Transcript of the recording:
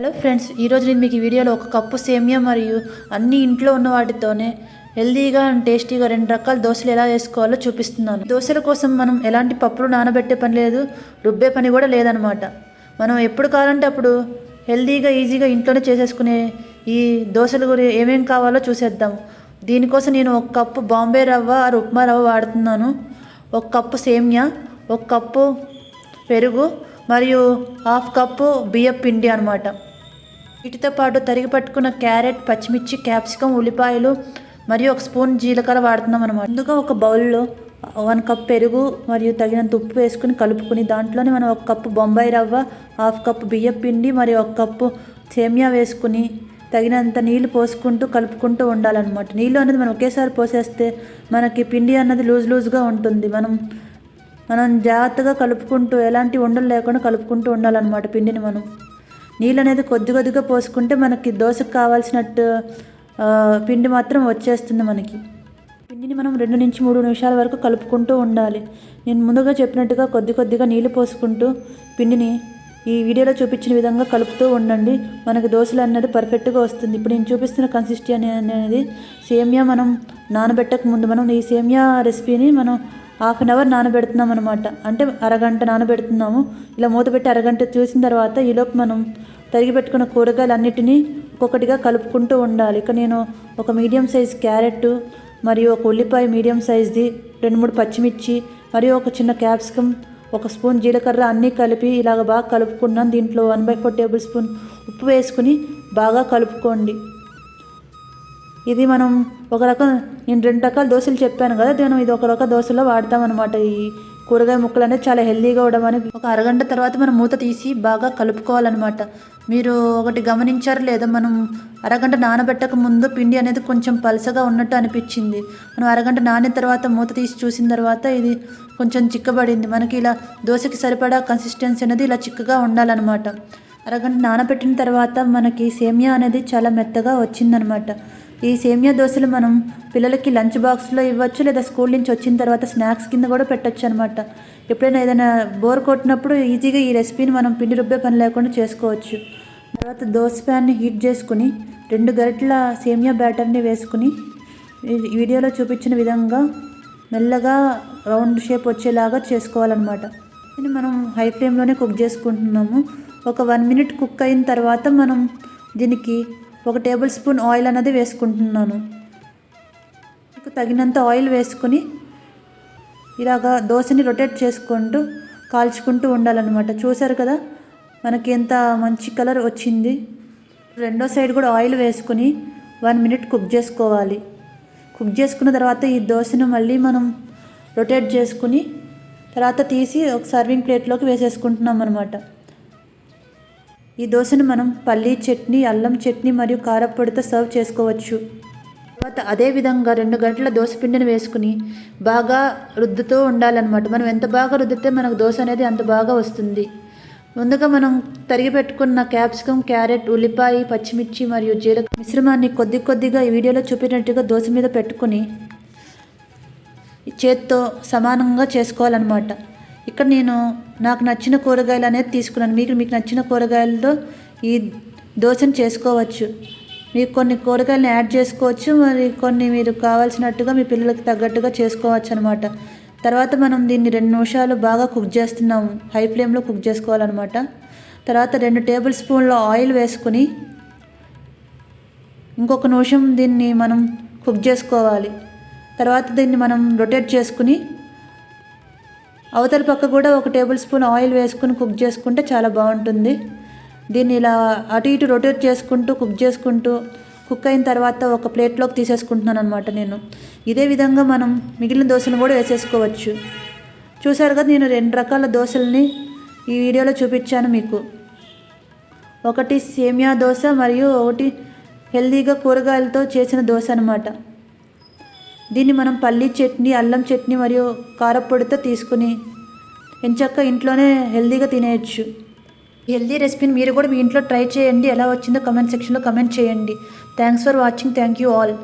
Hello friends ఈరోజు నేను మీకు ఈ వీడియోలో ఒక కప్పు సేమియా మరియు అన్ని ఇంట్లో ఉన్న వాటితోనే హెల్దీగా అండ్ టేస్టీగా రెండు రకాల దోశలు ఎలా వేసుకోవాలో చూపిస్తున్నాను. దోశల కోసం మనం ఎలాంటి పప్పులు నానబెట్టే పని లేదు రుబ్బే పని కూడా లేదనమాట మనం ఎప్పుడు కావాలంటే అప్పుడు హెల్దీగా ఈజీగా ఇంట్లోనే చేసేసుకునే ఈ దోశల గురి ఏమేమి కావాలో చూసేద్దాం. దీనికోసం నేను ఒక కప్పు బాంబే రవ్వ ఆర్ ఉప్మా రవ్వ వాడుతున్నాను. ఒక కప్పు సేమియా ఒక కప్పు పెరుగు మరియు హాఫ్ కప్పు బియ్యం పిండి అనమాట వీటితో పాటు తరిగి పట్టుకున్న క్యారెట్ పచ్చిమిర్చి క్యాప్సికం ఉల్లిపాయలు మరియు ఒక స్పూన్ జీలకర్ర వాడుతున్నాం అనమాట ముందుగా ఒక బౌల్లో వన్ కప్ పెరుగు మరియు తగినంత ఉప్పు వేసుకుని కలుపుకుని దాంట్లోనే మనం ఒక కప్పు బొంబాయి రవ్వ హాఫ్ కప్పు బియ్యం పిండి మరియు ఒక కప్పు సేమియా వేసుకుని తగినంత నీళ్ళు పోసుకుంటూ కలుపుకుంటూ ఉండాలన్నమాట. నీళ్ళు అనేది మనం ఒకేసారి పోసేస్తే మనకి పిండి అన్నది లూజ్ లూజ్గా ఉంటుంది. మనం మనం జాగ్రత్తగా కలుపుకుంటూ ఎలాంటి ఉండలు లేకుండా కలుపుకుంటూ ఉండాలన్నమాట పిండిని మనం. నీళ్ళు అనేది కొద్ది కొద్దిగా పోసుకుంటే మనకి దోశకు కావాల్సినట్టు పిండి మాత్రం వచ్చేస్తుంది మనకి. పిండిని మనం రెండు నుంచి మూడు నిమిషాల వరకు కలుపుకుంటూ ఉండాలి. నేను ముందుగా చెప్పినట్టుగా కొద్ది కొద్దిగా నీళ్ళు పోసుకుంటూ పిండిని ఈ వీడియోలో చూపించిన విధంగా కలుపుతూ ఉండండి. మనకి దోశలు అనేది పర్ఫెక్ట్గా వస్తుంది. ఇప్పుడు నేను చూపిస్తున్న కన్సిస్టీ అనేది సేమియా మనం నానబెట్టక ముందు మనం ఈ సేమియా రెసిపీని మనం హాఫ్ అన్ అవర్ నానబెడుతున్నాం అనమాట అంటే అరగంట నానబెడుతున్నాము. ఇలా మూత పెట్టి అరగంట చూసిన తర్వాత ఈలోపు మనం తరిగి పెట్టుకున్న కూరగాయలు ఒక్కొక్కటిగా కలుపుకుంటూ ఉండాలి. ఇక నేను ఒక మీడియం సైజ్ క్యారెట్ మరియు ఒక ఉల్లిపాయ మీడియం సైజ్ది రెండు మూడు పచ్చిమిర్చి మరియు ఒక చిన్న క్యాప్సికమ్ ఒక స్పూన్ జీలకర్ర అన్నీ కలిపి ఇలాగ బాగా కలుపుకున్నాను. దీంట్లో one by four tablespoon ఉప్పు వేసుకుని బాగా కలుపుకోండి. ఇది మనం ఒక రకం నేను రెండు రకాల దోశలు చెప్పాను కదా నేను ఇది ఒక రకం దోశలో వాడతామన్నమాట. ఈ కూరగాయ ముక్కలు అనేది చాలా హెల్దీగా ఉండమని ఒక అరగంట తర్వాత మనం మూత తీసి బాగా కలుపుకోవాలన్నమాట. మీరు ఒకటి గమనించారు లేదా మనం అరగంట నానబెట్టక ముందు పిండి అనేది కొంచెం పలసగా ఉన్నట్టు అనిపించింది. మనం అరగంట నానిన తర్వాత మూత తీసి చూసిన తర్వాత ఇది కొంచెం చిక్కబడింది. మనకి ఇలా దోశకి సరిపడా కన్సిస్టెన్సీ అనేది ఇలా చిక్కగా ఉండాలన్నమాట. అరగంట నానబెట్టిన తర్వాత మనకి సేమియా అనేది చాలా మెత్తగా వచ్చిందనమాట ఈ సేమియా దోశలు మనం పిల్లలకి లంచ్ బాక్స్లో ఇవ్వచ్చు లేదా స్కూల్ నుంచి వచ్చిన తర్వాత స్నాక్స్ కింద కూడా పెట్టచ్చు అనమాట ఎప్పుడైనా ఏదైనా బోర్ కొట్టినప్పుడు ఈజీగా ఈ రెసిపీని మనం పిండి రుబ్బే పని లేకుండా చేసుకోవచ్చు. తర్వాత దోశ ప్యాన్ని హీట్ చేసుకుని రెండు గరిటల సేమియా బ్యాటర్ని వేసుకుని ఈ వీడియోలో చూపించిన విధంగా మెల్లగా రౌండ్ షేప్ వచ్చేలాగా చేసుకోవాలన్నమాట. దీన్ని మనం హై ఫ్లేమ్లోనే కుక్ చేసుకుంటున్నాము. ఒక వన్ మినిట్ కుక్ అయిన తర్వాత మనం దీనికి ఒక టేబుల్ స్పూన్ ఆయిల్ అనేది వేసుకుంటున్నాను. మీకు తగినంత ఆయిల్ వేసుకుని ఇలాగా దోశని రొటేట్ చేసుకుంటూ కాల్చుకుంటూ ఉండాలన్నమాట. చూసారు కదా? మనకి ఎంత మంచి కలర్ వచ్చింది. రెండో సైడ్ కూడా ఆయిల్ వేసుకుని వన్ మినిట్ కుక్ చేసుకోవాలి. కుక్ చేసుకున్న తర్వాత ఈ దోశను మళ్ళీ మనం రొటేట్ చేసుకుని తర్వాత తీసి ఒక సర్వింగ్ ప్లేట్లోకి వేసేసుకుంటున్నాం అనమాట ఈ దోశను మనం పల్లీ చట్నీ అల్లం చట్నీ మరియు కారప్పొడితో సర్వ్ చేసుకోవచ్చు. తర్వాత అదే విధంగా రెండు గంటల దోశ పిండిని వేసుకుని బాగా రుద్దుతూ ఉండాలన్నమాట. మనం ఎంత బాగా రుద్దితే మనకు దోశ అనేది అంత బాగా వస్తుంది. ముందుగా మనం తరిగి పెట్టుకున్న క్యాప్సికమ్ క్యారెట్ ఉల్లిపాయ పచ్చిమిర్చి మరియు జీలకర్ర మిశ్రమాన్ని కొద్ది కొద్దిగా ఈ వీడియోలో చూపినట్టుగా దోశ మీద పెట్టుకుని చేత్తో సమానంగా చేసుకోవాలన్నమాట. ఇక్కడ నేను నాకు నచ్చిన కూరగాయలు అనేది తీసుకున్నాను. మీకు మీకు నచ్చిన కూరగాయలతో ఈ దోశను చేసుకోవచ్చు. మీకు కొన్ని కూరగాయలను యాడ్ చేసుకోవచ్చు. మరి కొన్ని మీరు కావాల్సినట్టుగా మీ పిల్లలకు తగ్గట్టుగా చేసుకోవచ్చు అనమాట తర్వాత మనం దీన్ని రెండు నిమిషాలు బాగా కుక్ చేస్తున్నాం హై ఫ్లేమ్లో కుక్ చేసుకోవాలన్నమాట. తర్వాత రెండు టేబుల్ స్పూన్ల ఆయిల్ వేసుకుని ఇంకొక నిమిషం దీన్ని మనం కుక్ చేసుకోవాలి. తర్వాత దీన్ని మనం రొటేట్ చేసుకుని అవతల పక్క కూడా ఒక టేబుల్ స్పూన్ ఆయిల్ వేసుకుని కుక్ చేసుకుంటే చాలా బాగుంటుంది. దీన్ని ఇలా అటు ఇటు రొటేట్ చేసుకుంటూ కుక్ చేసుకుంటూ కుక్ అయిన తర్వాత ఒక ప్లేట్లోకి తీసేసుకుంటున్నాను అనమాట నేను. ఇదే విధంగా మనం మిగిలిన దోశలను కూడా వేసేసుకోవచ్చు. చూసారు కదా నేను రెండు రకాల దోశల్ని ఈ వీడియోలో చూపించాను మీకు. ఒకటి సేమియా దోశ మరియు ఒకటి హెల్దీగా కూరగాయలతో చేసిన దోశ అనమాట దీన్ని మనం పల్లీ చట్నీ అల్లం చట్నీ మరియు కారప్పొడితో తీసుకుని ఎంచక్క ఇంట్లోనే హెల్దీగా తినేయచ్చు. హెల్దీ రెసిపీని మీరు కూడా మీ ఇంట్లో ట్రై చేయండి. ఎలా వచ్చిందో కమెంట్ సెక్షన్లో కమెంట్ చేయండి. Thanks for watching thank you all